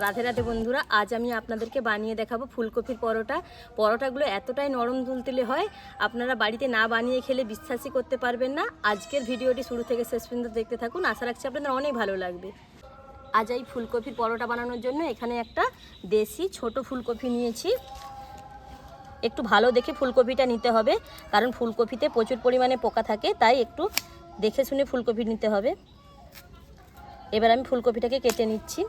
রাধে রাধে বন্ধুরা, আজ আমি আপনাদেরকে বানিয়ে দেখাবো ফুলকপির পরোটা। পরোটাগুলো এতটাই নরম তুলতুলে হয়, আপনারা বাড়িতে না বানিয়ে খেলে বিশ্বাসই করতে পারবেন না। আজকের ভিডিওটি শুরু থেকে শেষ পর্যন্ত দেখতে থাকুন, আশা রাখছি আপনাদের অনেক ভালো লাগবে। আজ এই ফুলকপির পরোটা বানানোর জন্য এখানে একটা দেশি ছোট ফুলকপি নিয়েছি। একটু ভালো দেখে ফুলকপিটা নিতে হবে, কারণ ফুলকপিতে প্রচুর পরিমাণে পোকা থাকে, তাই একটু দেখে শুনে ফুলকপি নিতে হবে। এবার আমি ফুলকপিটাকে কেটে নিচ্ছি।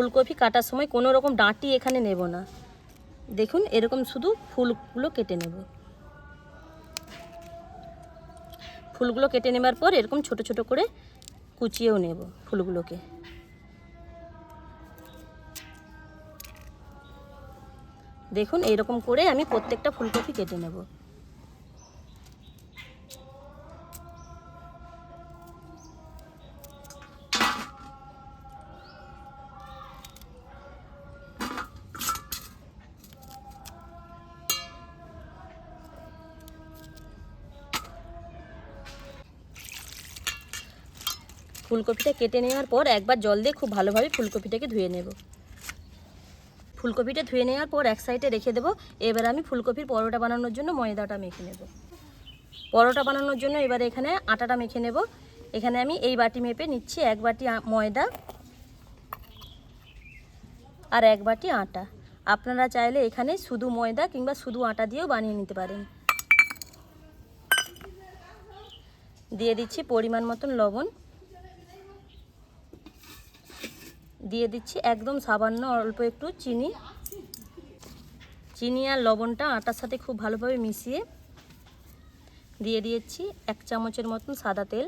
ফুলকপি কাটার সময় কোনো রকম ডাঁটি এখানে নেব না। দেখুন, এরকম শুধু ফুলগুলো কেটে নেব। ফুলগুলো কেটে নেবার পর এরকম ছোট ছোট করে কুচিয়েও নেব ফুলগুলোকে। দেখুন, এইরকম করে আমি প্রত্যেকটা ফুলকপি কেটে নেব। ফুলকপিটা কেটে নেওয়ার পর একবার জল দিয়ে খুব ভালোভাবে ফুলকপিটাকে ধুয়ে নেব। ফুলকপিটা ধুয়ে নেওয়ার পর এক সাইডে রেখে দেবো। এবার আমি ফুলকপির পরোটা বানানোর জন্য ময়দাটা মেখে নেব। পরোটা বানানোর জন্য এবার এখানে আটাটা মেখে নেব। এখানে আমি এই বাটি মেপে নিচ্ছি এক বাটি ময়দা আর এক বাটি আটা। আপনারা চাইলে এখানে শুধু ময়দা কিংবা শুধু আটা দিয়েও বানিয়ে নিতে পারেন। দিয়ে দিচ্ছি পরিমাণ মতন লবণ। দিয়ে দিচ্ছি একদম সামান্য অল্প একটু চিনি। চিনি আর লবণটা আটার সাথে খুব ভালোভাবে মিশিয়ে দিয়ে দিয়েছি এক চামচের মতন সাদা তেল।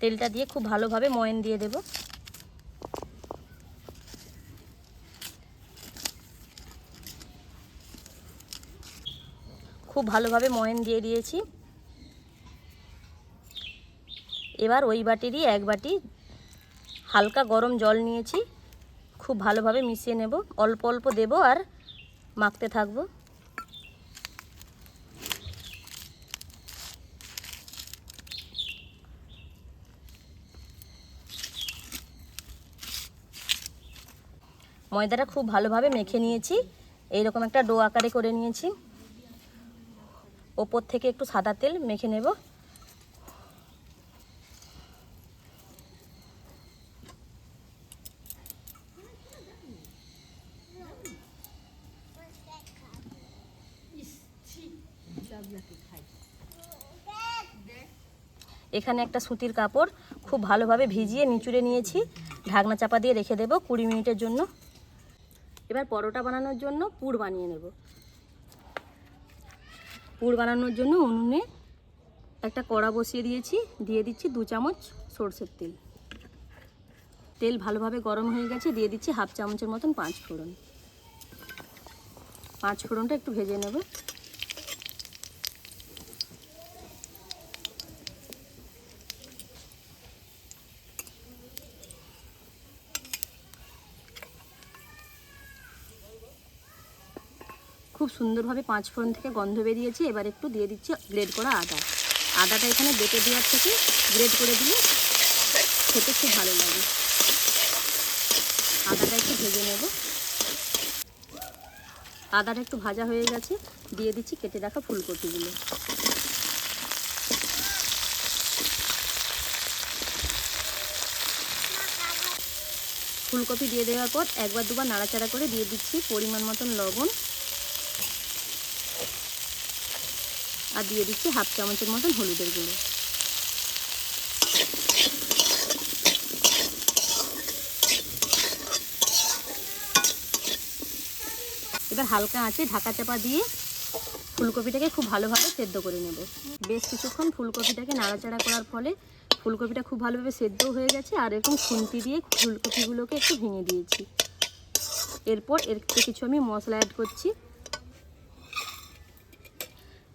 তেলটা দিয়ে খুব ভালোভাবে ময়ন দিয়ে দেব। খুব ভালোভাবে ময়ন দিয়ে দিয়েছি। এবার ওই বাটিরই এক বাটি হালকা গরম জল নিয়েছি। খুব ভালোভাবে মিশিয়ে নেব। অল্প অল্প দেব আর মাখতে থাকব। ময়দাটা খুব ভালোভাবে মেখে নিয়েছি। এইরকম একটা ডো আকারে করে নিয়েছি। ওপর থেকে একটু সাদা তেল মেখে নেব। এখানে একটা সুতির কাপড় খুব ভালোভাবে ভিজিয়ে নিচুড়ে নিয়েছি। ঢাকনা চাপা দিয়ে রেখে দেবো কুড়ি মিনিটের জন্য। এবার পরোটা বানানোর জন্য পুর বানিয়ে নেব। পুর বানানোর জন্য উনুনে একটা কড়া বসিয়ে দিয়েছি। দিয়ে দিচ্ছি দু চামচ সর্ষের তেল। তেল ভালোভাবে গরম হয়ে গেছে। দিয়ে দিচ্ছি হাফ চামচের মতন পাঁচ ফোড়ন পাঁচ ফোড়নটা একটু ভেজে নেব। খুব সুন্দরভাবে পাঁচ ফোড়ন থেকে গন্ধ বেরিয়েছে। এবার একটু দিয়ে দিচ্ছি গ্রেড করা আদা। আদাটা এখানে বেটে দেওয়ার থেকে গ্রেড করে দিলে খেতে খুব ভালো লাগে। আদাটা একটু ভেজে নেব। আদাটা একটু ভাজা হয়ে গেছে। দিয়ে দিচ্ছি কেটে রাখা ফুলকপিগুলো। ফুলকপি দিয়ে দেওয়ার পর একবার দুবার নাড়াচাড়া করে দিয়ে দিচ্ছি পরিমাণ মতন লবণ। আর দিয়ে দিচ্ছি হাফ চামচের মতন হলুদের গুঁড়ো। এবার হালকা আঁচে ঢাকা চাপা দিয়ে ফুলকপিটাকে খুব ভালোভাবে সেদ্ধ করে নেব। বেশ কিছুক্ষণ ফুলকপিটাকে নাড়াচাড়া করার ফলে ফুলকপিটা খুব ভালোভাবে সেদ্ধ হয়ে গেছে আর এরকম খুন্তি দিয়ে ফুলকপিগুলোকে একটু ভেঙে দিয়েছি। এরপর এরতে কিছু আমি মশলা অ্যাড করছি।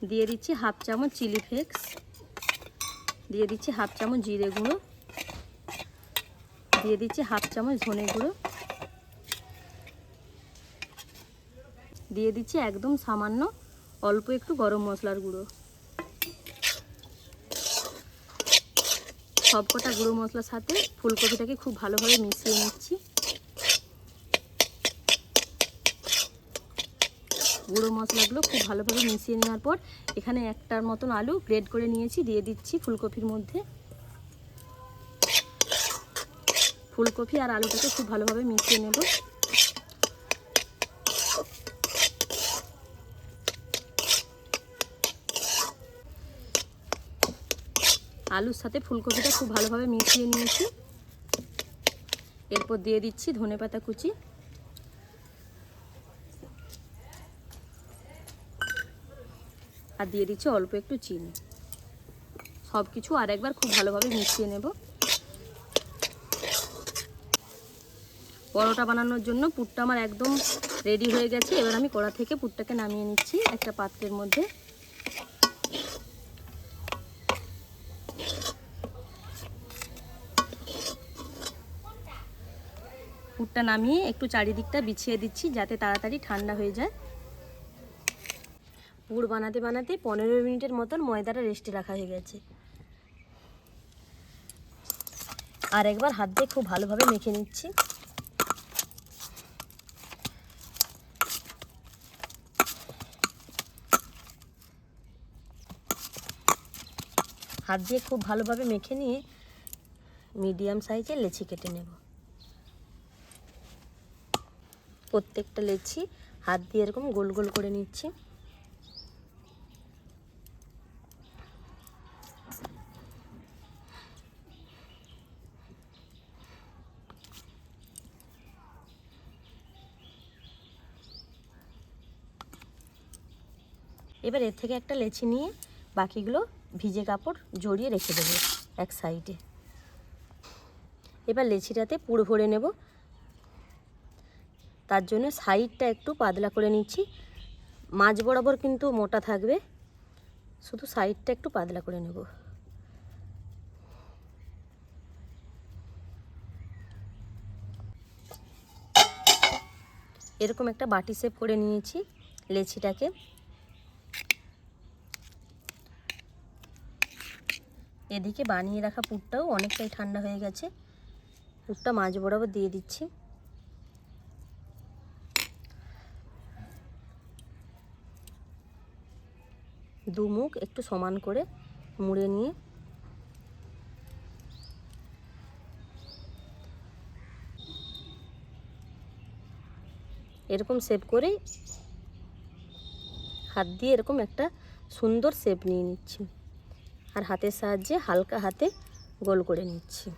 দিয়ে দিচ্ছি হাফ চামচ চিলি ফ্লেক্স। দিয়ে দিচ্ছি হাফ চামচ জিরে গুঁড়ো। দিয়ে দিচ্ছি হাফ চামচ ধনে গুঁড়ো। দিয়ে দিচ্ছি একদম সামান্য অল্প একটু গরম মশলার গুঁড়ো। সবকটা গুঁড়ো মশলার সাথে ফুলকপিটাকে খুব ভালোভাবে মিশিয়ে নিচ্ছি। গুঁড়ো মশলাগুলো খুব ভালোভাবে মিশিয়ে নেওয়ার পর এখানে একটার মতন আলু গ্রেড করে নিয়েছি, দিয়ে দিচ্ছি ফুলকপির মধ্যে। ফুলকপি আর আলুটাকে খুব ভালোভাবে মিশিয়ে নেব। আলুর সাথে ফুলকপিটা খুব ভালোভাবে মিশিয়ে নিয়েছি। এরপর দিয়ে দিচ্ছি ধনেপাতা কুচি। আর দিয়ে দিচ্ছি অল্প একটু চিনি। সব কিছু আর একবার খুব ভালোভাবে মিশিয়ে নেব। পরোটা বানানোর জন্য পুরটা আমার একদম রেডি হয়ে গেছে। এবার আমি কড়া থেকে পুরটাকে নামিয়ে নিচ্ছি একটা পাত্রের মধ্যে। পুরটা নামিয়ে একটু চারিদিকটা বিছিয়ে দিচ্ছি যাতে তাড়াতাড়ি ঠান্ডা হয়ে যায়। পুর বানাতে বানাতে পনেরো মিনিটের মতন ময়দাটা রেস্টে রাখা হয়ে গেছে। আর একবার হাত দিয়ে খুব ভালোভাবে মেখে নিচ্ছি। হাত দিয়ে খুব ভালোভাবে মেখে নিয়ে মিডিয়াম সাইজের লেচি কেটে নেব। প্রত্যেকটা লেচি হাত দিয়ে এরকম গোল গোল করে নিচ্ছি। এবার এর থেকে একটা লেচি নিয়ে বাকিগুলো ভিজে কাপড় জড়িয়ে রেখে দেবো এক সাইডে। এবার লেচিটাতে পুড় ভরে নেব। তার জন্য সাইডটা একটু পাতলা করে নিচ্ছি। মাঝ বরাবর কিন্তু মোটা থাকবে। শুধু সাইডটা একটু পাতলা করে নেব। এরকম একটা বাটি শেপ করে নিয়েছি লেচিটাকে। এদিকে বানিয়ে রাখা পুরটাও অনেকটাই ঠান্ডা হয়ে গেছে। পুরটা মাঝ বরাবর দিয়ে দিচ্ছি। দু মুখ একটু সমান করে মুড়ে নিয়ে এরকম শেপ করে হাত দিয়ে এরকম একটা সুন্দর শেপ নিয়ে নিচ্ছি। আর হাতের সাহায্যে হালকা হাতে গোল করে নিচ্ছি।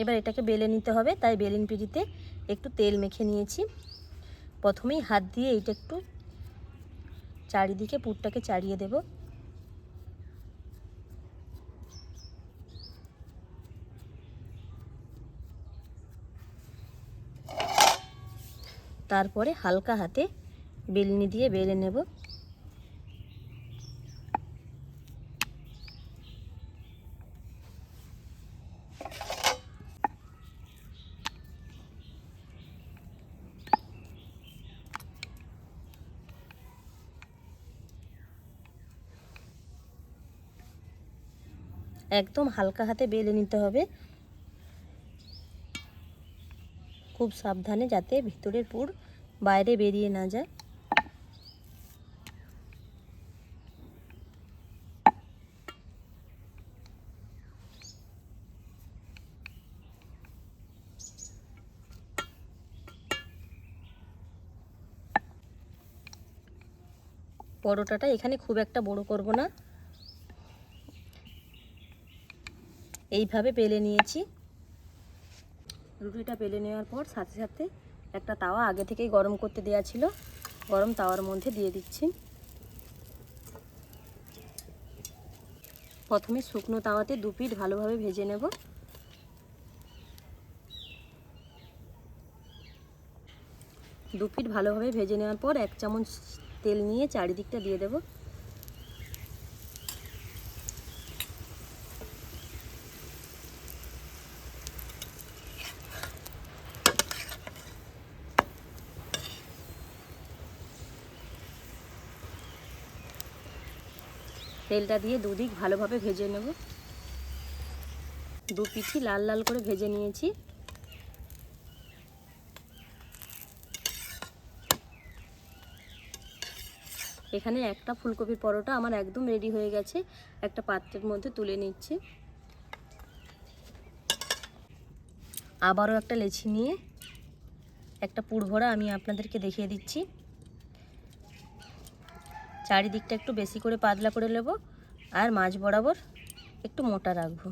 এবার এটাকে বেলে নিতে হবে, তাই বেলিন পিড়িতে একটু তেল মেখে নিয়েছি। প্রথমেই হাত দিয়ে এইটা একটু চারিদিকে পুরটাকে চাড়িয়ে দেব। তারপরে হালকা হাতে বেলনি দিয়ে বেলে নেব। একদম হালকা হাতে বেলে নিতে হবে। খুব সাবধানে যাতে ভিতরের পুর বাইরে বেরিয়ে না যায়। পরোটাটা এখানে খুব একটা বড় করব না। এইভাবে পেলে নিয়েছি। রুটিটা পেলে নেওয়ার পর সাথে সাথে একটা তাওয়া আগে থেকেই গরম করতে দেওয়া ছিল। গরম তাওয়ার মধ্যে দিয়ে দিচ্ছি। প্রথমে শুকনো তাওয়াতে দু পিঠ ভালোভাবে ভেজে নেব। দু পিঠ ভালোভাবে ভেজে নেওয়ার পর এক চামচ তেল নিয়ে চারিদিকটা দিয়ে দেবো। তেলটা দিয়ে দুদিক ভালোভাবে ভেজে নেব। দু পিঠি লাল লাল করে ভেজে নিয়েছি। এখানে একটা ফুলকপির পরোটা আমার একদম রেডি হয়ে গেছে, একটা পাত্রের মধ্যে তুলে নিচ্ছি। আবারও একটা লেচি নিয়ে একটা পুরভরা আমি আপনাদেরকে দেখিয়ে দিচ্ছি। চারিদিকটা একটু বেশি করে পাতলা করে নেব আর মাছ বরাবর একটু মোটা রাখব।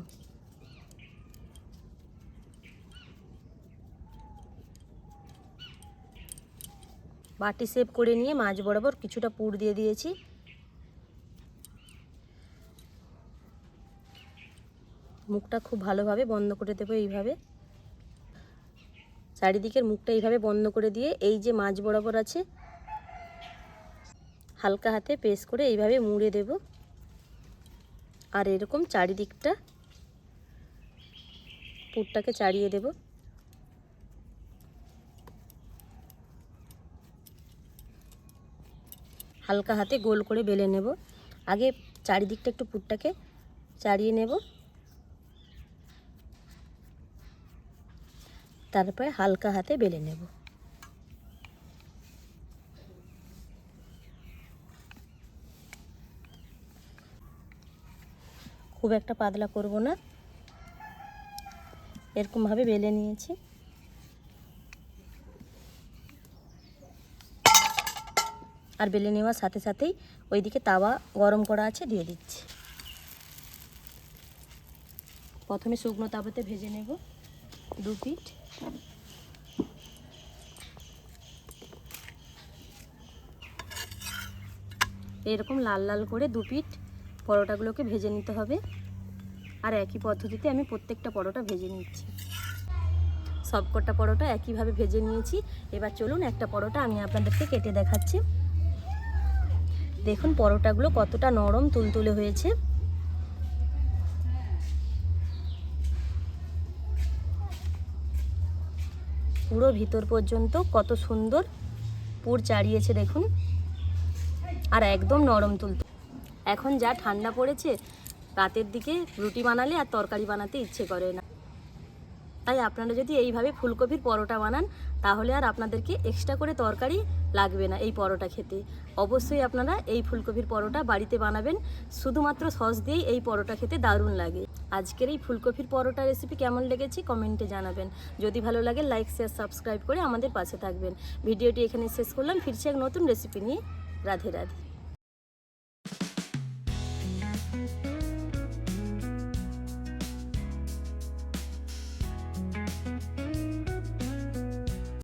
বাটি সেভ করে নিয়ে মাছ বরাবর কিছুটা পুর দিয়ে দিয়েছি। মুখটা খুব ভালোভাবে বন্ধ করে দেবো এইভাবে। চারিদিকের মুখটা এইভাবে বন্ধ করে দিয়ে এই যে মাছ বরাবর আছে হালকা হাতে পেস্ট করে এইভাবে মুড়ে দেব। আর এরকম চারিদিকটা পুরটাকে চাড়িয়ে দেব। হালকা হাতে গোল করে বেলে নেব। আগে চারিদিকটা একটু পুরটাকে চাড়িয়ে নেব। তারপরে হালকা হাতে বেলে নেব। খুব একটা পাতলা করব না। এরকমভাবে বেলে নিয়েছি। আর বেলে নেওয়ার সাথে সাথেই ওইদিকে তাওয়া গরম করা আছে, দিয়ে দিচ্ছি। প্রথমে শুকনো তাওয়াতে ভেজে নেব দু পিঠ। এরকম লাল লাল করে দু পিঠ পরোটাগুলোকে ভেজে নিতে হবে। আর একই পদ্ধতিতে আমি প্রত্যেকটা পরোটা ভেজে নিচ্ছি। সবকটা পরোটা একইভাবে ভেজে নিয়েছি। এবার চলুন একটা পরোটা আমি আপনাদেরকে কেটে দেখাচ্ছি। দেখুন পরোটাগুলো কতটা নরম তুলতুলে হয়েছে। পুরো ভিতর পর্যন্ত কত সুন্দর পুর চাড়িয়েছে, দেখুন। আর একদম নরম তুলতে এখন যা ঠান্ডা পড়েছে, রাতের দিকে রুটি বানালে আর তরকারি বানাতে ইচ্ছে করে না। তাই আপনারা যদি এইভাবে ফুলকপির পরোটা বানান, তাহলে আর আপনাদেরকে এক্সট্রা করে তরকারি লাগবে না এই পরোটা খেতে। অবশ্যই আপনারা এই ফুলকপির পরোটা বাড়িতে বানাবেন, শুধুমাত্র সস দিয়েই এই পরোটা খেতে দারুণ লাগে। আজকের এই ফুলকপির পরোটা রেসিপি কেমন লেগেছে কমেন্টে জানাবেন। যদি ভালো লাগে লাইক শেয়ার সাবস্ক্রাইব করে আমাদের পাশে থাকবেন। ভিডিওটি এখানে শেষ করলাম। ফিরছি এক নতুন রেসিপি নিয়ে। রাধে রাধে।